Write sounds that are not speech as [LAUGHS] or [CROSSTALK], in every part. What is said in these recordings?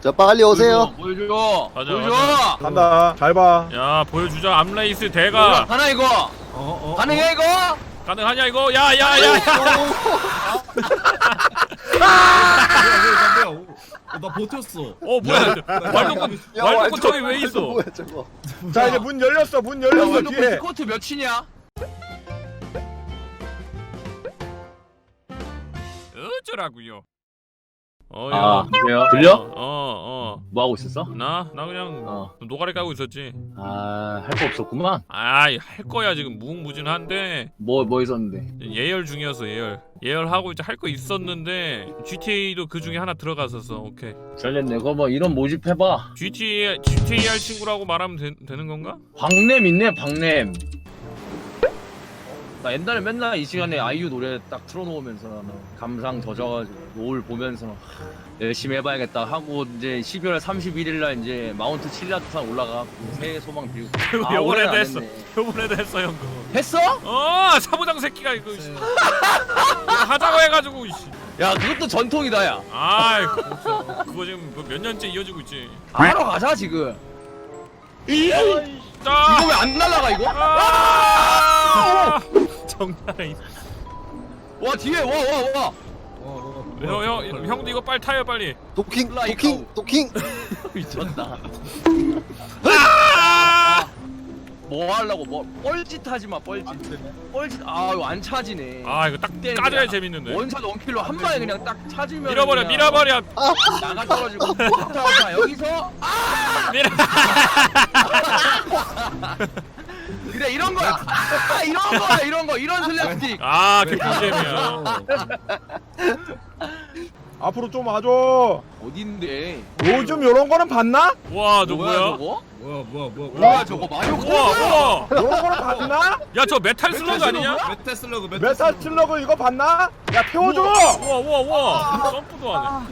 자 빨리 오세요. 보여줘. 가자, 보여줘. 가자. 간다. 잘 봐. 야 보여주자 암레이스 어, 대가 가나 이거? 어, 어, 가능해 이거? 가능하냐 이거 야야야 야, 어, [LAUGHS] 나 버텼어. 어 뭐야 야, 말동군 저기 왜 있어 뭐야 저거? 자 이제 문 열렸어. 문 야, 열렸어 뒤에. 스쿼트 몇이냐? 어쩌라고요 어, 아, 야. 그래요? 어, 뭐 하고 있었어? 어. 나? 나 그냥 어. 노가리 까고 있었지. 아, 할 거 없었구만. 아이, 할 거야, 지금 무궁무진한데. 뭐, 뭐 있었는데? 예열 중이었어, 예열. 예열하고 이제 할 거 있었는데, GTA도 그 중에 하나 들어갔었어, 오케이. 잘됐네. 그거 뭐, 이런 모집 해봐. GTA, GTA 할 친구라고 말하면 되, 되는 건가? 박냄 있네, 박냄. 나 옛날에 맨날 이 시간에 아이유 노래 딱 틀어놓으면서 나 감상 젖어가지고 노을 보면서 하, 열심히 해봐야겠다 하고 이제 12월 31일 날 이제 마운트 칠라산 올라가 새해 소망 빌고 [LAUGHS] 아, 요번에도 올해는 안 했어. 했네. 요번에도 했어, 형, 그거. 했어? 어, 사부장 새끼가 이거, 씨. 이거 하자고 해가지고, 씨. 야 그것도 전통이다 야 아이, 그거, 그거 지금 그몇 년째 이어지고 있지. 하러 가자 지금 자! 이거 왜안 날라가 이거? 아! 정말 와 뒤에 와 와와 어, 형, 형, 형도 이거 빨리 타요 빨리. 도킹. 도킹 도킹. [LAUGHS] 미쳤다 아! 뭐 하려고 뭐 뻘짓 하지 마 뻘짓 뻘짓 아 이거 안 차지네 아 이거 딱 까져야. 재밌는데. 원샷 원킬로 한 방에 그냥 딱 찾으면 밀어버려, 그냥 밀어버려. 나가 떨어지고 자, 자 여기서 밀어. [LAUGHS] [LAUGHS] 그래 이런 거야 [LAUGHS] 아, 이런 거야 이런 거 이런 슬랩스틱 아 개꿀잼이야. [LAUGHS] 앞으로 좀 와줘. 어딘데 요즘 요런 거는 봤나? 와, 너 뭐야? 저거 뭐야, 뭐야, 뭐야. 뭐야 저거 마리오 우와, 우와. 요런 거는 봤나? 야, 저 메탈 슬러그 아니냐? 메타 슬러그, 메타 메타 슬러그. 칠러그 이거 봤나? 야 태워줘. 우와, 우와, 우와. 점프도 안 해.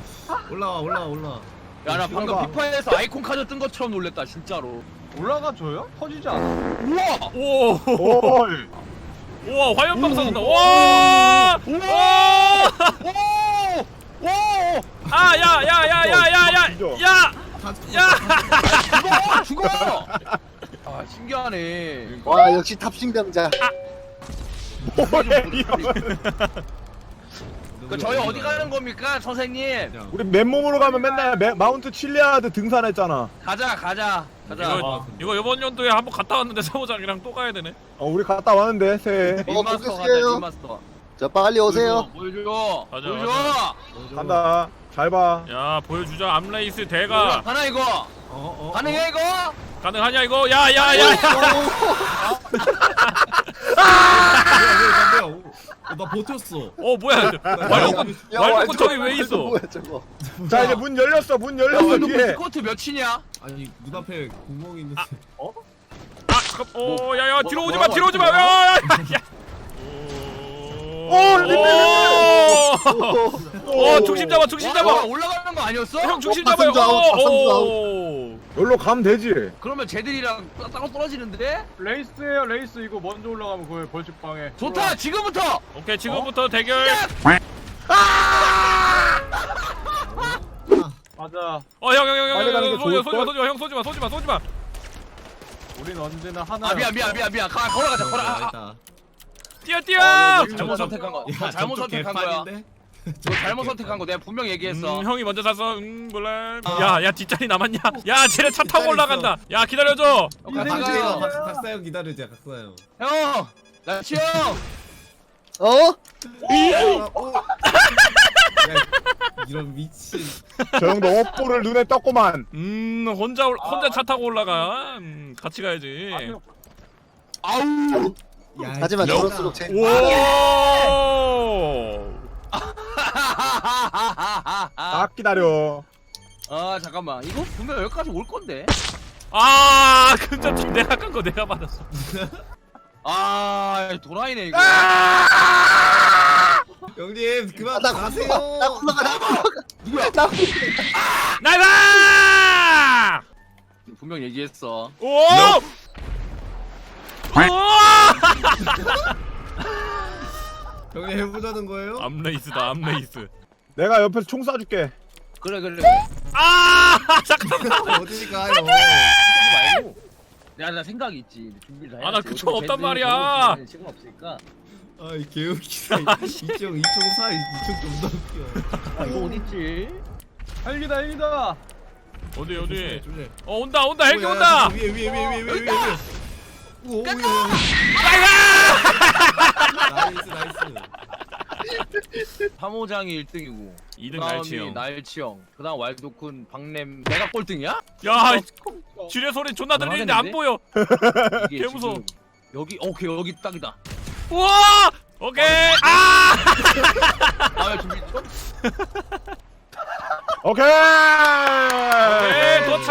올라와, 올라와, 올라와. 야나 방금. 피파에서 아이콘 카드 뜬 것처럼 놀랬다 진짜로 올라가줘요? 터지지 않아. 우와 오, 올. 우와, 화염방 쏜다. 와! 와! 오 오 아, 야, 야, 야, 야, 야, 야, 야, 야. 죽어 죽어 아 신기하네 와 역시 탑승병자. 뭐해 이거. 그 저희 어디 가는 겁니까 선생님 우리 맨몸으로 가면 맨날 매, 마운트 칠리아드 등산했잖아. 가자 가자 가자 이거 이거 이번 연도에 한번 갔다 왔는데 사무장이랑 또 가야 되네. 어 우리 갔다 왔는데 새해. 어, 림마스터 가자 보겠어요. 림마스터 자 빨리 오세요. 보여줘 가자, 보여줘 가자. 간다. 잘 봐. 야 보여주자 암레이스 대가 가나 이거 어, 어. 가능해 이거 가능하냐 이거 야야야 야, 뭐야, 뭐야. 어, 나 버텼어. 어 뭐야 야, 말동군 저기 왜 있어 뭐야 저거? 자 이제 문 열렸어. 문야 열렸어 뒤에. 스쿼트 몇이냐 아니, 눈앞에 구멍이 있는데. 아 잠깐 어 야야 뒤로 뭐, 오지 마 뒤로 오지 마 야야 오, 림메, 어 중심 잡아 중심 와, 잡아 와, 올라가는 거 아니었어? 형 중심 어, 잡아요 아웃, 오 여기로 가면 되지. 그러면 쟤들이랑 따로 떨어지는데? 레이스예요 레이스. 이거 먼저 올라가면 그거 벌칙방에. 좋다 지금부터! 오케이 지금부터 대결. [LAUGHS] 맞아. 어형 형 빨리 가는 형형 게 좋을 쏘지마 걸? 쏘지마 형 쏘지마 쏘지마 쏘지마 우린 언제나 하나 아 미안 미안 미안 미안. 가 걸어가자 걸어. 아, 아. 뛰어 뛰어! 잘못 선택한 거 야, 잘못 저쪽 선택한 거야. 개판인데? 너 잘못 선택한 거 내가 분명 얘기했어. 음, 형이 먼저 샀어 음 몰라. 아. 야 야 뒷자리 남았냐? 야 쟤네 차 타고 뒷자리 올라간다. 야 기다려줘. 어, 각- 각사형 기다리자, 각사형. 형 나 치 형 어? 어, 어. 야, 이런 미친. 저 형도 업보를 눈에 떴구만. 음 혼자 올- 혼자 차 타고 올라가. 음 같이 가야지. 아우. 야, 하지만. 저럴수록 재. 오 딱 기다려. 아 잠깐만. 이거 분명 여기까지 올 건데. 아 근접팀 내가 깐 거 내가 받았어. 아 도라이네 이거. 형님, 그만 나 가세요. 나 올라가. 나 올라가. 누구야? 나 나이스 분명 얘기했어. 오! 오! 형님 해보자는 거예요? 암레이스다 암레이스 내가 옆에서 총 쏴줄게. 그래 그래 아 [LAUGHS] 잠깐만 어디 가요? 야, 나 생각이 있지. 준비를 다 아, 나 해야지. 그총 어차피 없단 말이야. 지금 없으니까. 아이 개웃기다. 이총 이총 사 이총 좀더 웃겨. 아, 이거 어딨지? 헬기다 헬기다. 어디 어디 조심해. 어 온다 온다 헬기 오, 야, 온다 위에 위에 위에 위에 위에 위에. 오, 오, 야, 야. 나이스 나이스. 사모장이 1등이고. 2등 날치형 날치형. 그다음 왈도쿤, 박냄. 내가 꼴등이야? 야 지뢰 소리 존나 들리는데 안? 보여 이게 개 무서워. 지금 여기 오케이 여기 딱이다. 우와 오케이 아아 준비 좀. 오케이. 오케이 도착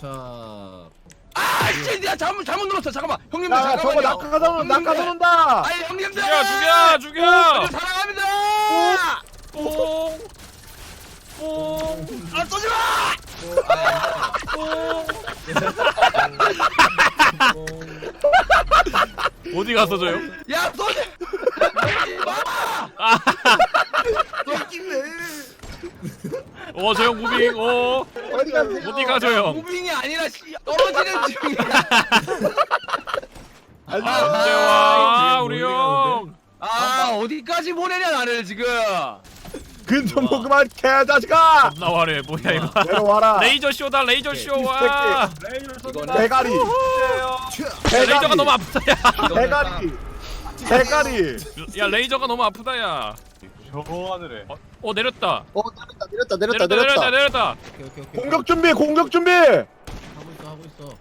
자. 아, 씨, 내가 잘못 잘못 눌렀어. 잠깐만, 형님들 야 잠깐만요. 저거 낙하산 형님들. 낙하산 온다. 아니 형님들. 죽여 죽여 죽여 형님 사랑합니다. 뽕 뽕 아 쏘지 마. 어디 갔어 저 형? 야 쏘지. 마. 어 저 형 무빙 어 어디 가세요? 어디 가죠 형? 무빙이 아니라 씨, 떨어지는 중이야. [LAUGHS] 와 지금 우리 형? 아 어디까지 보내냐 나를 지금. 근좀 그만 개자식아. 나와래 뭐야 이거? 내려와라. 레이저 쇼다 레이저 쇼 와. 이거는. 대가리. 야, 레이저가 너무 아프다 야. 대가리. 대가리. 야 레이저가 너무 아프다 야. 저 하늘에. 어 내렸다. 어 내렸다 내렸다 내렸다 내렸다 내렸다 내렸다. 내렸다. 오케이 오케이 오케이. 공격 준비. 공격 준비. 하고 있어 하고 있어.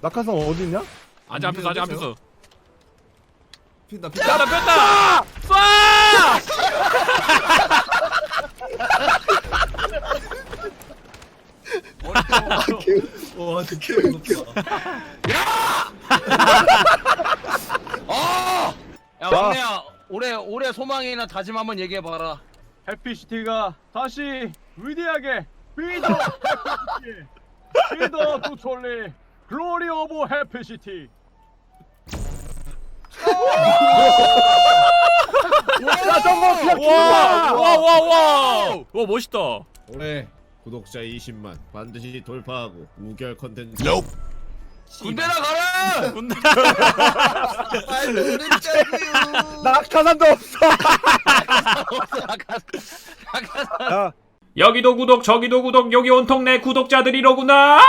낙하산 어디 있냐? 아직 앞에서 아직 앞에서. 핀다 핀다. 야, 나 뺐다! 쏴! 와 진짜 무섭 소망이나 다짐 한번 얘기해 봐라. 해피시티가 다시 위대하게 비더 해피시티 비더 투톨리 글로리 오브 해피시티 야 저거 그냥 와! 죽어. 와, 와, 와! 와, 멋있다. 올해 구독자 20만 반드시 돌파하고 우결 컨텐츠. 군대 나 가라. 군대. [LAUGHS] 낙하산도 없어. 나가 나가. 야. 여기도 구독, 저기도 구독, 여기 온통 내 구독자들이로구나!